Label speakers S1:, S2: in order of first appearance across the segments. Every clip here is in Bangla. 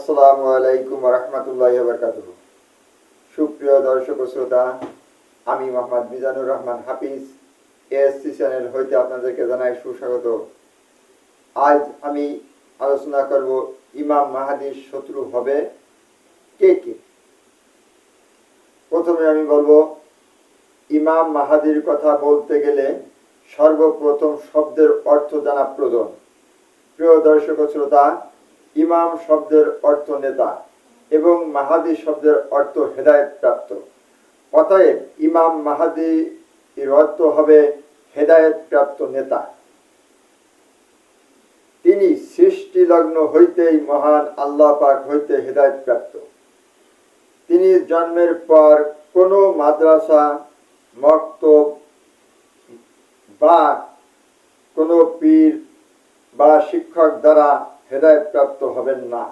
S1: আসসালামু আলাইকুম রহমতুল্লাহ বরকাতুহ। সুপ্রিয় দর্শক শ্রোতা, আমি মোহাম্মদ মিজানুর রহমান হাফিজ চ্যানেল হইতে আপনাদেরকে জানাই সুস্বাগত। আজ আমি আলোচনা করব ইমাম মাহাদির শত্রু হবে কে কে? প্রথমে আমি বলব, ইমাম মাহাদির কথা বলতে গেলে সর্বপ্রথম শব্দের অর্থ জানা প্রয়োজন প্রিয় দর্শক শ্রোতা ইমাম শব্দের অর্থ নেতা এবং মাহাদি শব্দের অর্থ হেদায়েত প্রাপ্ত অতএব ইমাম মাহাদি এর অর্থ হবে হেদায়েত প্রাপ্ত নেতা। তিনি সৃষ্টি লগ্ন হইতেই মহান আল্লাহ পাক হইতে হেদায়েত প্রাপ্ত তিনি জন্মের পর কোনো মাদ্রাসা, মক্তব বা কোনো পীর বা শিক্ষক দ্বারা হেদায়ত প্রাপ্ত হবেন না।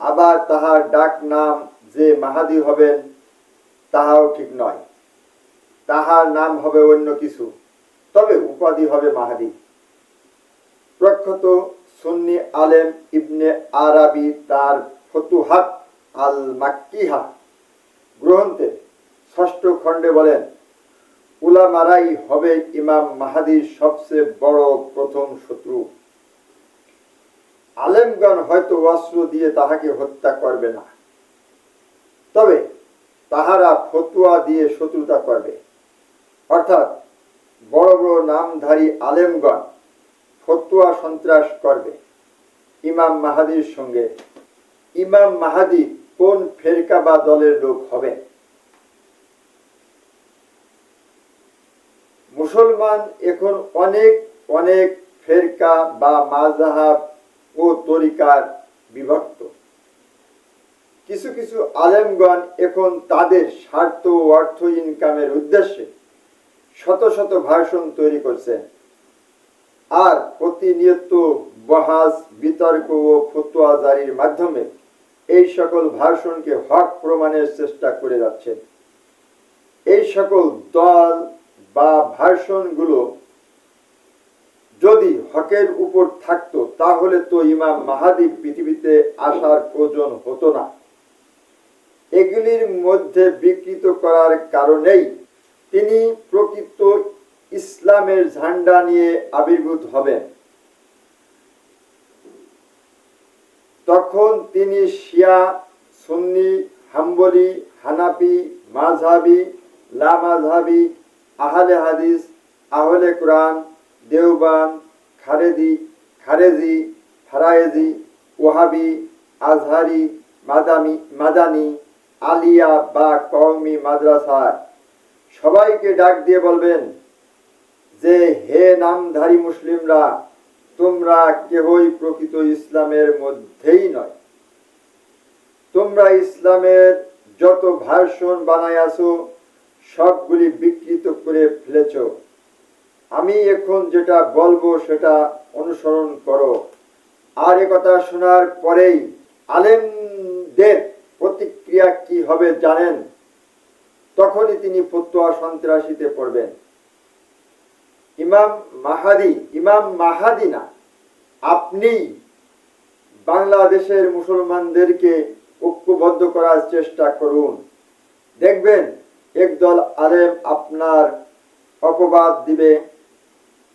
S1: আবার তাহার ডাক নাম যে মাহাদি হবেন, তাহাও ঠিক নয়। তাহার নাম হবে অন্য কিছু, তবে উপাধি হবে মাহাদি। প্রখ্যাত সুন্নি আলেম ইবনে আরাবি তার ফতুহাত আল মাক্কিহা গ্রন্থে ষষ্ঠ খণ্ডে বলেন, উলামারাই হবে ইমাম মাহাদির সবচেয়ে বড় প্রথম শত্রু। আলেমগণ হয়তো অস্ত্র দিয়ে তাহাকে হত্যা করবে না। তবে তাহারা ফতুয়া দিয়ে শত্রুতা করবে। অর্থাৎ বড় বড় নামধারী আলেমগণ ফতুয়া সন্ত্রাস করবে। ইমাম মাহাদির সঙ্গে। ইমাম মাহাদি কোন ফেরকা বা দলের লোক হবে? মুসলমান এখন অনেক অনেক ফেরকা বা মাজাহাব ও তরিকার বিভক্ত। কিছু কিছু আলেমগণ এখন তাদের স্বার্থ ও অর্থ ইনকামের উদ্দেশ্যে শত শত ভাষণ তৈরি করছেন। আর প্রতিনিয়ত বহাস বিতর্ক ও ফতোয়া জারির মাধ্যমে এই সকল ভাষণকে হক প্রমাণের চেষ্টা করে যাচ্ছেন। এই সকল দল বা ভাষণগুলো যদি হকের উপর থাকতো, তাহলে তো ইমাম মাহাদি পৃথিবীতে আসার প্রয়োজন হতো না। এগুলির মধ্যে বিকৃত করার কারণেই তিনি প্রকৃত ইসলামের ঝান্ডা নিয়ে আবির্ভূত হবেন। তখন তিনি শিয়া, সুন্নি, হাম্বলি হানাপি মাঝহাবি লামাঝহাবি আহলে হাদিস, আহলে কোরআন দেওবান খারেদি খারেজি, ফারায়েজি ওহাবি আজহারি, মাদামি, মাদানি, আলিয়া বা কওমি মাদ্রাসায়। সবাইকে ডাক দিয়ে বলবেন যে, হে নামধারী মুসলিমরা, তোমরা কেহই প্রকৃত ইসলামের মধ্যেই নয়। তোমরা ইসলামের যত ভাষণ বানাইয়াছো সবগুলি বিকৃত করে ফেলেছ। আমি এখন যেটা বলব সেটা অনুসরণ করো। আর কথা শোনার পরেই আলেমদের প্রতিক্রিয়া কি হবে জানেন? তখনই তিনি ফতুয়া সন্ত্রাসীতে পড়বেন। ইমাম মাহাদি ইমাম মাহাদি না আপনি বাংলাদেশের মুসলমানদেরকে ঐক্যবদ্ধ করার চেষ্টা করুন। দেখবেন, একদল আলেম আপনার অপবাদ দিবে।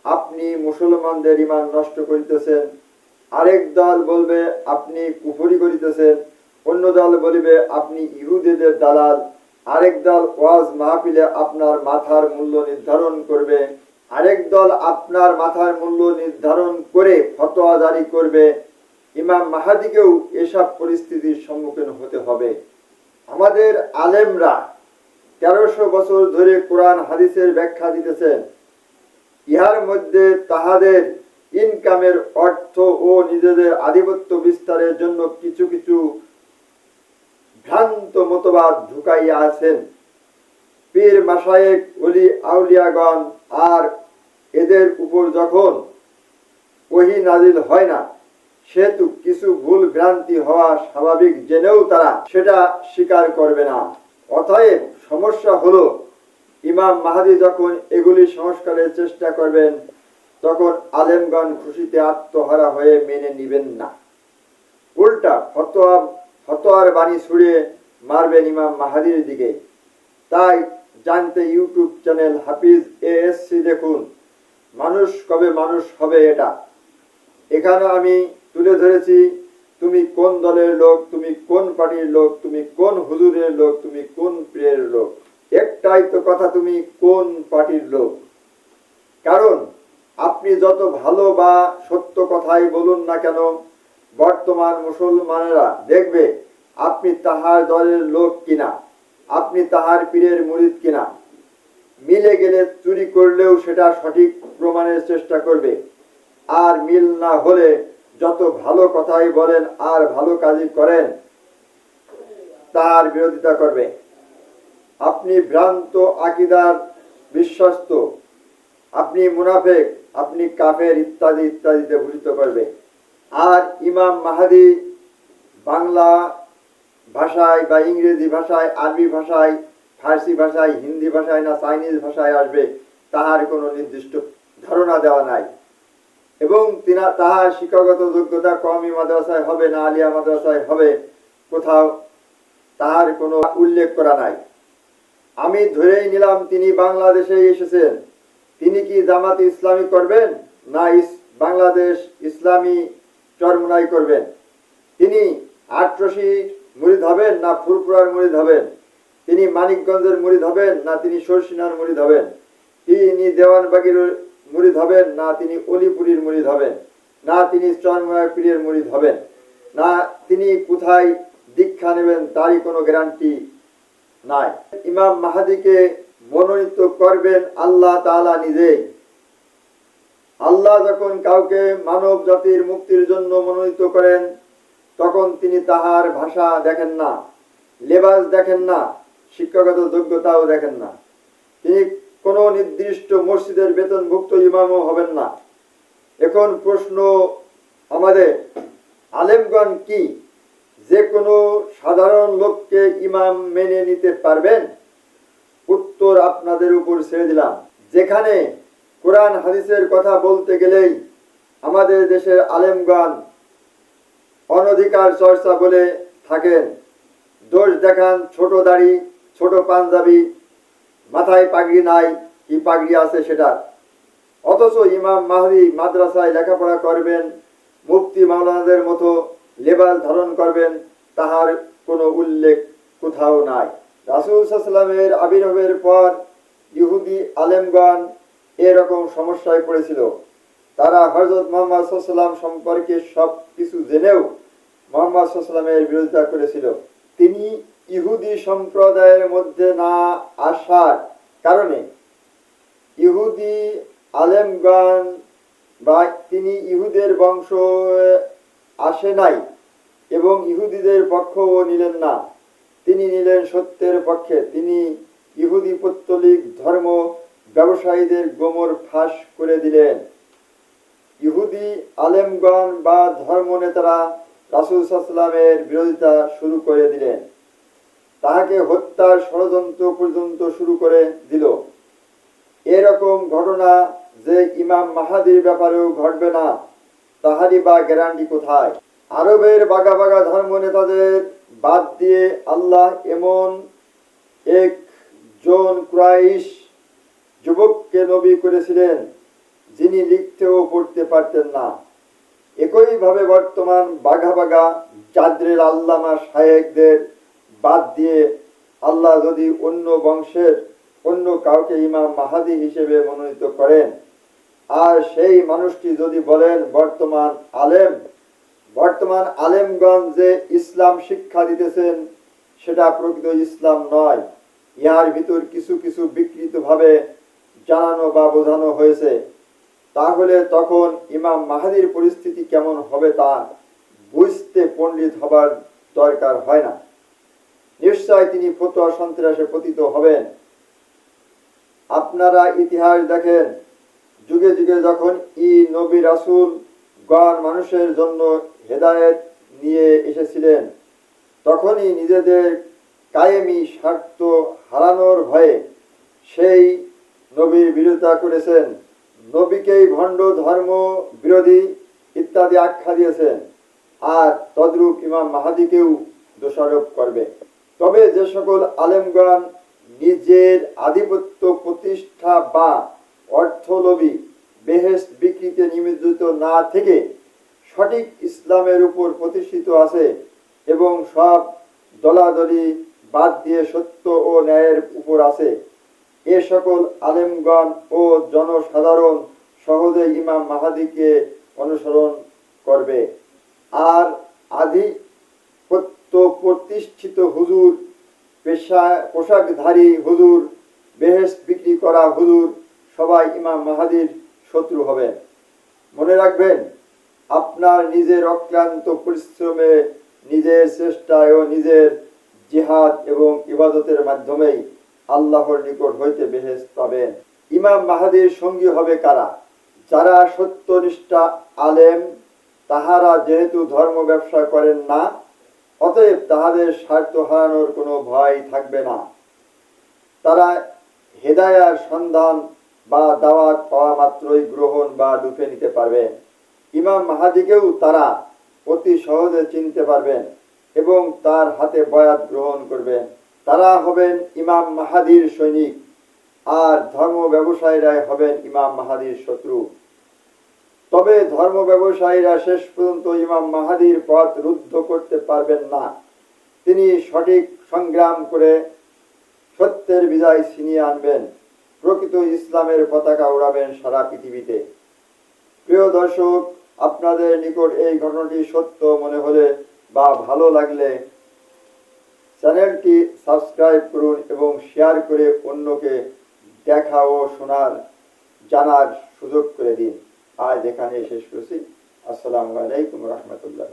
S1: আপনি মুসলমানদের ইমান নষ্ট করিতেছেন। আরেক দল বলবে, আপনি কুফরি করিতেছেন। অন্য দল বলিবে, আপনি ইহুদিদের দালাল। আরেক দল ওয়াজ মাহফিলে আপনার মাথার মূল্য নির্ধারণ করবে। আরেক দল আপনার মাথার মূল্য নির্ধারণ করে ফতোয়া জারি করবে। ইমাম মাহাদিকেও এসব পরিস্থিতির সম্মুখীন হতে হবে। আমাদের আলেমরা তেরোশো বছর ধরে কোরআন, হাদিসের ব্যাখ্যা দিতেছেন। ইহার মধ্যে তাহাদের ইনকামের অর্থ ও নিজেদের আধিপত্য বিস্তারের জন্য কিছু কিছু ভ্রান্ত মতবাদ ঢুকাইয়া আছেন পীর মাসায়েক অলি আউলিয়াগণ আর এদের উপর যখন ওহি নাজিল হয় না, সেহেতু কিছু ভুল ভ্রান্তি হওয়া স্বাভাবিক জেনেও তারা সেটা স্বীকার করবে না। অতএব সমস্যা হলো ইমাম মাহাদি যখন এগুলি সংস্কারের চেষ্টা করবেন, তখন আলেমগণ খুশিতে আত্মহারা হয়ে মেনে নিবেন না। উল্টা ফতোয়া হতোয়ার বাণী ছুড়ে মারবেন ইমাম মাহাদির দিকে। তাই জানতে ইউটিউব চ্যানেল হাফিজ এএসসি দেখুন। মানুষ কবে মানুষ হবে এটা? এখানে আমি তুলে ধরেছি, তুমি কোন দলের লোক, তুমি কোন পার্টির লোক, তুমি কোন হুজুরের লোক, তুমি কোন প্রিয়ের লোক? একটাই তো কথা তুমি, কোন পার্টির লোক? কারণ আপনি যত ভালো বা সত্য কথাই বলুন না কেন, বর্তমান মুসলমানেরা দেখবে আপনি তাহার দলের লোক কিনা, আপনি তাহার পীরের মুরিদ কিনা। মিলে গেলে চুরি করলেও সেটা সঠিক প্রমাণের চেষ্টা করবে। আর মিল না হলে যত ভালো কথাই বলেন আর ভালো কাজই করেন তার বিরোধিতা করবে। আপনি ভ্রান্ত আকিদার বিশ্বস্ত। আপনি মুনাফেক, আপনি কাফের ইত্যাদি ইত্যাদিতে ভূষিত করবে আর ইমাম মাহাদি বাংলা ভাষায় বা ইংরেজি ভাষায়, আরবি ভাষায়, ফার্সি ভাষায়, হিন্দি ভাষায় না চাইনিজ ভাষায় আসবে, তাহার কোনো নির্দিষ্ট ধারণা দেওয়া নাই। এবং তিনা তাহার শিক্ষাগত যোগ্যতা কমই মাদ্রাসায় হবে না আলিয়া মাদ্রাসায় হবে, কোথাও তাহার কোনো উল্লেখ করা নাই। আমি ধরেই নিলাম তিনি বাংলাদেশে এসেছেন। তিনি কি জামাত ইসলামী করবেন না বাংলাদেশ ইসলামী চরমুনাই করবেন? তিনি আটরশির মুরিদ হবেন না ফুরপুরার মুরিদ হবেন? তিনি মানিকগঞ্জের মুরিদ হবেন না তিনি সরসিনার মুরিদ হবেন? তিনি দেওয়ানবাগির মুরিদ হবেন না তিনি অলিপুরীর মুরিদ হবেন? না তিনি চরমুনার পীরের মুরিদ হবেন? না তিনি কোথায় দীক্ষা নেবেন তারই কোনো গ্যারান্টি নাই। ইমাম মাহাদিকে মনোনীত করবেন আল্লাহ তাআলা নিজেই আল্লাহ যখন কাউকে মানব জাতির মুক্তির জন্য মনোনীত করেন, তখন তিনি তাহার ভাষা দেখেন না, লেবাস দেখেন না, শিক্ষাগত যোগ্যতাও দেখেন না। তিনি কোনো নির্দিষ্ট মসজিদের বেতনভুক্ত ইমামও হবেন না। এখন প্রশ্ন আমাদের, আলেমগণ কি? যে কোনো সাধারণ লোককে ইমাম মেনে নিতে পারবেন, উত্তর আপনাদের উপর ছেড়ে দিলাম। যেখানে কোরআন হাদিসের কথা বলতে গেলেই আমাদের দেশের আলেমগণ অনধিকার চর্চা বলে থাকেন। দোষ দেখান, ছোট দাড়ি, ছোট পাঞ্জাবি, মাথায় পাগড়ি নাই, কি পাগড়ি আছে সেটা। অথচ ইমাম মাহদি মাদ্রাসায় লেখাপড়া করবেন, মুফতি মাওলানাদের মতো লেবাস ধারণ করবেন, তাহার কোনো উল্লেখ কোথাও নাই। রাসুল সাল্লামের আবির্ভাবের পর ইহুদি আলেমগণ এরকম সমস্যায় পড়েছিল। তারা হজরত মোহাম্মদ সাল্লাম সম্পর্কে সব কিছু জেনেও মোহাম্মদ সাল্লামের বিরোধিতা করেছিল। তিনি ইহুদি সম্প্রদায়ের মধ্যে না আসার কারণে ইহুদি আলেমগণ বা তিনি ইহুদের বংশ আসে নাই এবং ইহুদিদের পক্ষও নিলেন না। তিনি নিলেন সত্যের পক্ষে। তিনি ইহুদি পত্তলিক ধর্ম ব্যবসায়ীদের গোমর ফাঁস করে দিলেন। ইহুদি আলেমগণ বা ধর্ম নেতারা রাসুল সাল্লামের বিরোধিতা শুরু করে দিলেন। তাহাকে হত্যার ষড়যন্ত্র পর্যন্ত শুরু করে দিল। এরকম ঘটনা যে ইমাম মাহাদির ব্যাপারেও ঘটবে না। তাহারই বা গ্যারান্টি কোথায়? আরবের বাগা বাগা ধর্ম নেতাদের বাদ দিয়ে আল্লাহ এমন এক জন ক্রাইশ যুবককে নবী করেছিলেন, যিনি লিখতে ও পড়তে পারতেন না। একইভাবে বর্তমান বাঘা বাঘা চাদ্রের আল্লামা শায়েকদের বাদ দিয়ে আল্লাহ যদি অন্য বংশের অন্য কাউকে ইমাম মাহাদি হিসেবে মনোনীত করেন আর সেই মানুষটি যদি বলেন, বর্তমান আলেম, বর্তমান আলেমগঞ্জ যে ইসলাম শিক্ষা দিতেছেন, সেটা প্রকৃত ইসলাম নয়। ইহার ভিতর কিছু কিছু বিকৃতভাবে জানানো বা বোঝানো হয়েছে। তাহলে তখন ইমাম মাহাদির পরিস্থিতি কেমন হবে তা বুঝতে পণ্ডিত হবার দরকার হয় না। নিশ্চয় তিনি ফতোয়া সন্ত্রাসে পতিত হবেন। আপনারা ইতিহাস দেখেন যুগে যুগে যখন ই নবী রাসুল গণ মানুষের জন্য হেদায়েত নিয়ে এসেছিলেন, তখনই নিজেদের কায়েমি স্বার্থ হারানোর ভয়ে সেই নবীর বিরোধিতা করেছেন। নবীকেই ভণ্ড ধর্ম বিরোধী ইত্যাদি আখ্যা দিয়েছেন। আর তদ্রূপ ইমাম মাহাদিকেও দোষারোপ করবে। তবে যে সকল আলেমগণ নিজের আধিপত্য প্রতিষ্ঠা বা অর্থলোভী বেহেস বিক্রিতে নিবেদিত না থেকে সঠিক ইসলামের উপর প্রতিষ্ঠিত আছে এবং সব দলাদলি বাদ দিয়ে সত্য ও ন্যায়ের উপর আছে। এ সকল আলেমগণ ও জনসাধারণ সহজে ইমাম মাহাদিকে অনুসরণ করবে। আর আধিপত্য প্রতিষ্ঠিত হুজুর পেশা পোশাকধারী হুজুর বেহেস বিক্রি করা হুজুর সবাই ইমাম মাহাদির শত্রু হবেন মনে রাখবেন, আপনার নিজের অক্লান্ত পরিশ্রমে, নিজের চেষ্টায় ও নিজের জিহাদ এবং ইবাদতের মাধ্যমেই আল্লাহর নিকট হইতে বেহেস পাবেন। ইমাম মাহাদির সঙ্গী হবে কারা? যারা সত্যনিষ্ঠা আলেম, তাহারা যেহেতু ধর্ম ব্যবসা করেন না, অতএব তাহাদের স্বার্থ হারানোর কোনো ভয় থাকবে না। তারা হেদায়ার সন্ধান বা দাওয়াত পাওয়া মাত্রই গ্রহণ বা লুফে নিতে পারবেন। ইমাম মাহাদিকেও তারা অতি সহজে চিনতে পারবেন এবং তার হাতে বয়াত গ্রহণ করবেন। তারা হবেন ইমাম মাহাদির সৈনিক, আর ধর্ম ব্যবসায়ীরাই হবেন ইমাম মাহাদির শত্রু। তবে ধর্ম ব্যবসায়ীরা শেষ পর্যন্ত ইমাম মাহাদির পথ রুদ্ধ করতে পারবেন না। তিনি সঠিক সংগ্রাম করে সত্যের বিজয় ছিনিয়ে আনবেন। প্রকৃত ইসলামের পতাকা উড়াবেন সারা পৃথিবীতে। প্রিয় দর্শক, আপনাদের নিকট এই ঘটনাটি সত্য মনে হলে বা ভালো লাগলে চ্যানেলটি সাবস্ক্রাইব করুন এবং শেয়ার করে অন্যকে দেখা ও শোনার, জানার সুযোগ করে দিন। আজ এখানে শেষ করছি। আসসালামু আলাইকুম রহমতুল্লাহ।